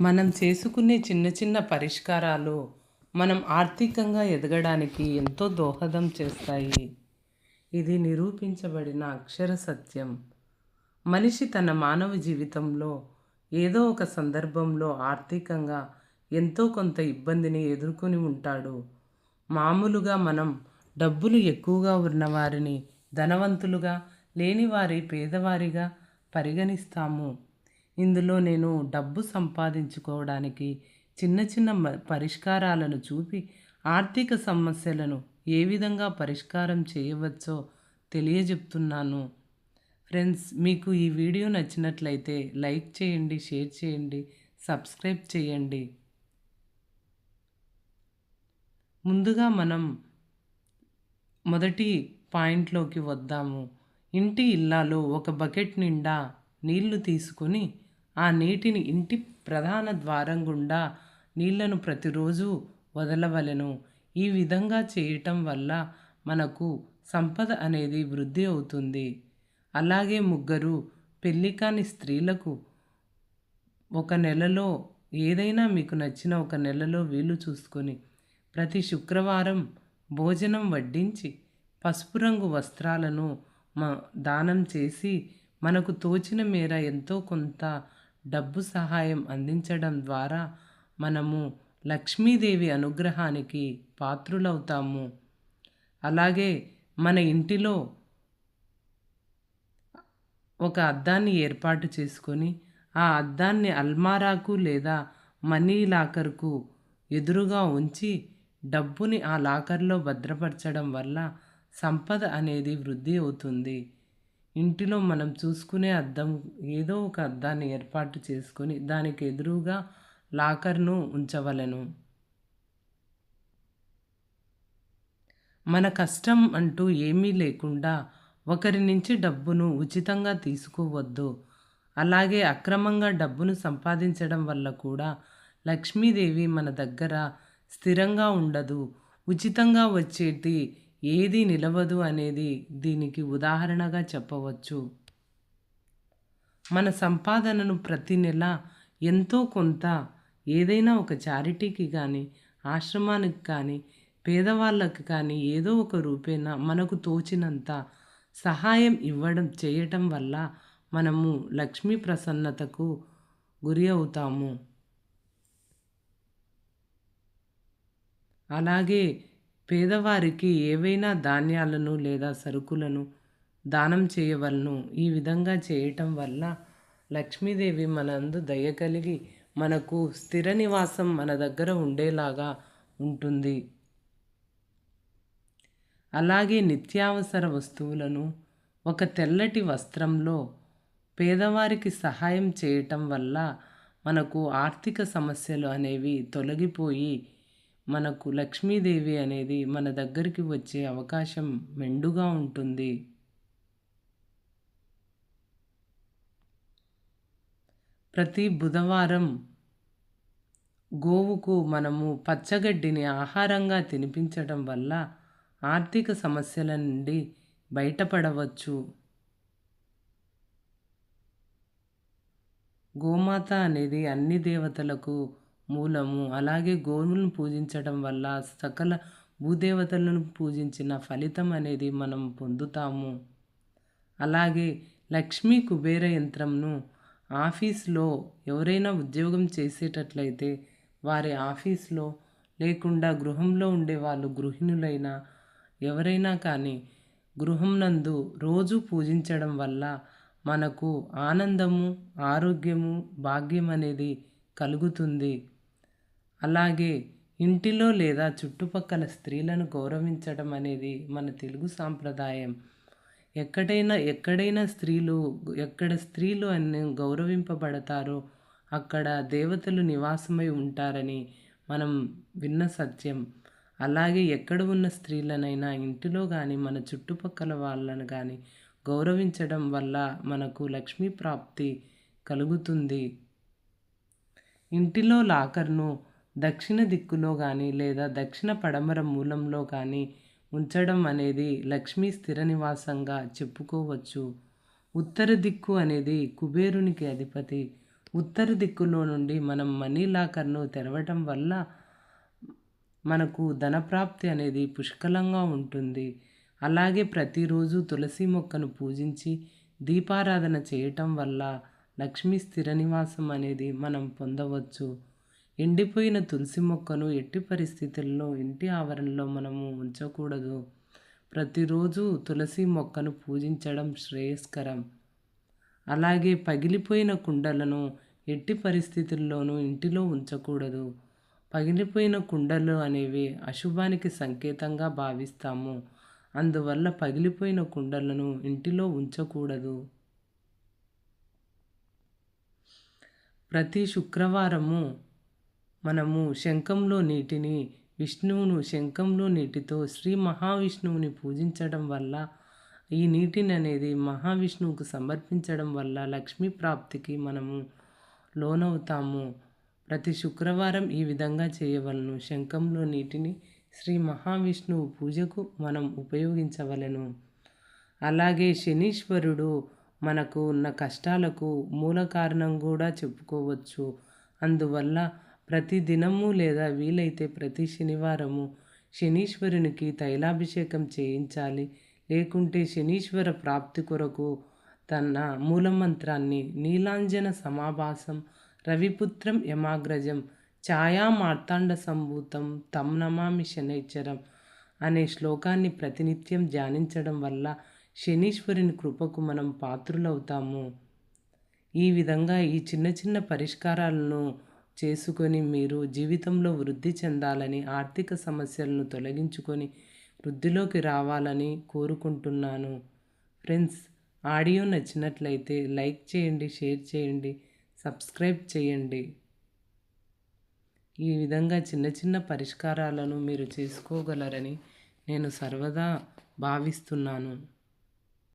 మనం చేసుకునే చిన్న చిన్న పరిష్కారాలు మనం ఆర్థికంగా ఎదగడానికి ఎంతో దోహదం చేస్తాయి. ఇది నిరూపించబడిన అక్షర సత్యం. మనిషి తన మానవ జీవితంలో ఏదో ఒక సందర్భంలో ఆర్థికంగా ఎంతో కొంత ఇబ్బందిని ఎదుర్కొని ఉంటాడు. మామూలుగా మనం డబ్బులు ఎక్కువగా ఉన్నవారిని ధనవంతులుగా లేనివారి పేదవారిగా పరిగణిస్తాము. ఇందులో నేను డబ్బు సంపాదించుకోవడానికి చిన్న చిన్న మ- పరిష్కారాలను చూపి ఆర్థిక సమస్యలను ఏ విధంగా పరిష్కారం చేయవచ్చో తెలియజెప్తున్నాను. ఫ్రెండ్స్ మీకు ఈ వీడియో నచ్చినట్లయితే లైక్ చేయండి షేర్ చేయండి సబ్స్క్రైబ్ చేయండి. ముందుగా మనం మొదటి పాయింట్లోకి వద్దాము. ఇంటి ఇల్లాలో ఒక బకెట్ నిండా నీళ్ళు తీసుకొని ఆ నీటిని ఇంటి ప్రధాన ద్వారం గుండా నీళ్ళను ప్రతిరోజు వదలవలెను. ఈ విధంగా చేయటం వల్ల మనకు సంపద అనేది వృద్ధి అవుతుంది. అలాగే ముగ్గురు పెళ్ళి కాని స్త్రీలకు ఒక నెలలో ఏదైనా మీకు నచ్చిన ఒక నెలలో వీలు చూసుకొని ప్రతి శుక్రవారం భోజనం వడ్డించి పసుపు రంగు వస్త్రాలను మా దానం చేసి మనకు తోచిన మేర ఎంతో కొంత డబ్బు సహాయం అందించడం ద్వారా మనము లక్ష్మీదేవి అనుగ్రహానికి పాత్రులవుతాము. అలాగే మన ఇంటిలో ఒక అద్దాన్ని ఏర్పాటు చేసుకొని ఆ అద్దాన్ని అల్మారాకు లేదా మనీ లాకర్కు ఎదురుగా ఉంచి డబ్బుని ఆ లాకర్లో భద్రపరచడం వల్ల సంపద అనేది వృద్ధి అవుతుంది. ఇంటిలో మనం చూసుకునే అద్దం ఏదో ఒక అద్దాన్ని ఏర్పాటు చేసుకొని దానికి ఎదురుగా లాకర్ను ఉంచవలెను. మన కష్టం అంటూ ఏమీ లేకుండా ఒకరి నుంచి డబ్బును ఉచితంగా తీసుకోవద్దు. అలాగే అక్రమంగా డబ్బును సంపాదించడం వల్ల కూడా లక్ష్మీదేవి మన దగ్గర స్థిరంగా ఉండదు. ఉచితంగా వచ్చేటి ఏది నిలవదు అనేది దీనికి ఉదాహరణగా చెప్పవచ్చు. మన సంపాదనను ప్రతి నెల ఎంతో కొంత ఏదైనా ఒక చారిటీకి కానీ ఆశ్రమానికి కానీ పేదవాళ్ళకి కానీ ఏదో ఒక రూపేణ మనకు తోచినంత సహాయం ఇవ్వడం చేయటం వల్ల మనము లక్ష్మీ ప్రసన్నతకు గురి అవుతాము. అలాగే పేదవారికి ఏవైనా ధాన్యాలను లేదా సరుకులను దానం చేయవలను. ఈ విధంగా చేయటం వల్ల లక్ష్మీదేవి మనందు దయ కలిగి మనకు స్థిర నివాసం మన దగ్గర ఉండేలాగా ఉంటుంది. అలాగే నిత్యావసర వస్తువులను ఒక తెల్లటి వస్త్రంలో పేదవారికి సహాయం చేయటం వల్ల మనకు ఆర్థిక సమస్యలు అనేవి తొలగిపోయి మనకు లక్ష్మీదేవి అనేది మన దగ్గరికి వచ్చే అవకాశం మెండుగా ఉంటుంది. ప్రతి బుధవారం గోవుకు మనము పచ్చగడ్డిని ఆహారంగా తినిపించడం వల్ల ఆర్థిక సమస్యల నుండి బయటపడవచ్చు. గోమాత అనేది అన్ని దేవతలకు మూలము. అలాగే గోవులను పూజించడం వల్ల సకల భూదేవతలను పూజించిన ఫలితం అనేది మనం పొందుతాము. అలాగే లక్ష్మీ కుబేర యంత్రంను ఆఫీస్లో ఎవరైనా ఉద్యోగం చేసేటట్లయితే వారి ఆఫీస్లో లేకుండా గృహంలో ఉండే వాళ్ళు గృహిణులైనా ఎవరైనా కానీ గృహం నందు రోజు పూజించడం వల్ల మనకు ఆనందము ఆరోగ్యము భాగ్యం అనేది కలుగుతుంది. అలాగే ఇంటిలో లేదా చుట్టుపక్కల స్త్రీలను గౌరవించడం అనేది మన తెలుగు సాంప్రదాయం. ఎక్కడైనా ఎక్కడైనా స్త్రీలు ఎక్కడ స్త్రీలు అన్ని గౌరవింపబడతారో అక్కడ దేవతలు నివాసమై ఉంటారని మనం విన్న సత్యం. అలాగే ఎక్కడ ఉన్న స్త్రీలనైనా ఇంటిలో కానీ మన చుట్టుపక్కల వాళ్ళను కానీ గౌరవించడం వల్ల మనకు లక్ష్మీ ప్రాప్తి కలుగుతుంది. ఇంటిలో లాకర్ను దక్షిణ దిక్కులో కానీ లేదా దక్షిణ పడమర మూలంలో కానీ ఉంచడం అనేది లక్ష్మీ స్థిర నివాసంగా చెప్పుకోవచ్చు. ఉత్తర దిక్కు అనేది కుబేరునికి అధిపతి. ఉత్తర దిక్కులో నుండి మనం మనీ లాకర్ను తెరవటం వల్ల మనకు ధనప్రాప్తి అనేది పుష్కలంగా ఉంటుంది. అలాగే ప్రతిరోజు తులసి మొక్కను పూజించి దీపారాధన చేయటం వల్ల లక్ష్మీ స్థిర నివాసం అనేది మనం పొందవచ్చు. ఎండిపోయిన తులసి మొక్కను ఎట్టి పరిస్థితుల్లో ఇంటి ఆవరణలో మనము ఉంచకూడదు. ప్రతిరోజు తులసి మొక్కను పూజించడం శ్రేయస్కరం. అలాగే పగిలిపోయిన కుండలను ఎట్టి పరిస్థితుల్లోనూ ఇంటిలో ఉంచకూడదు. పగిలిపోయిన కుండలు అనేవి అశుభానికి సంకేతంగా భావిస్తాము. అందువల్ల పగిలిపోయిన కుండలను ఇంటిలో ఉంచకూడదు. ప్రతి శుక్రవారము మనము శంఖంలో నీటిని విష్ణువును శంఖంలో నీటితో శ్రీ మహావిష్ణువుని పూజించడం వల్ల ఈ నీటిని అనేది మహావిష్ణువుకు సమర్పించడం వల్ల లక్ష్మీ ప్రాప్తికి మనము లోనవుతాము. ప్రతి శుక్రవారం ఈ విధంగా చేయవలను. శంఖంలో నీటిని శ్రీ మహావిష్ణువు పూజకు మనం ఉపయోగించవలెను. అలాగే శనీశ్వరుడు మనకు ఉన్న కష్టాలకు మూల కారణం కూడా చెప్పుకోవచ్చు. అందువల్ల ప్రతి దినము లేదా వీలైతే ప్రతి శనివారము శనీశ్వరునికి తైలాభిషేకం చేయించాలి. లేకుంటే శనీశ్వర ప్రాప్తి కొరకు తన మూలమంత్రాన్ని నీలాంజన సమాభాసం రవిపుత్రం యమాగ్రజం ఛాయా మార్తాండ సంభూతం తం నమామి శనైశ్వరం అనే శ్లోకాన్ని ప్రతినిత్యం ధ్యానించడం వల్ల శనీశ్వరుని కృపకు మనం పాత్రులవుతాము. ఈ విధంగా ఈ చిన్న చిన్న పరిష్కారాలను చేసుకొని మీరు జీవితంలో వృద్ధి చెందాలని ఆర్థిక సమస్యలను తొలగించుకొని వృద్ధిలోకి రావాలని కోరుకుంటున్నాను. ఫ్రెండ్స్ ఆడియో నచ్చినట్లయితే లైక్ చేయండి షేర్ చేయండి సబ్స్క్రైబ్ చేయండి. ఈ విధంగా చిన్న చిన్న పరిష్కారాలను మీరు చేసుకోగలరని నేను సర్వదా భావిస్తున్నాను.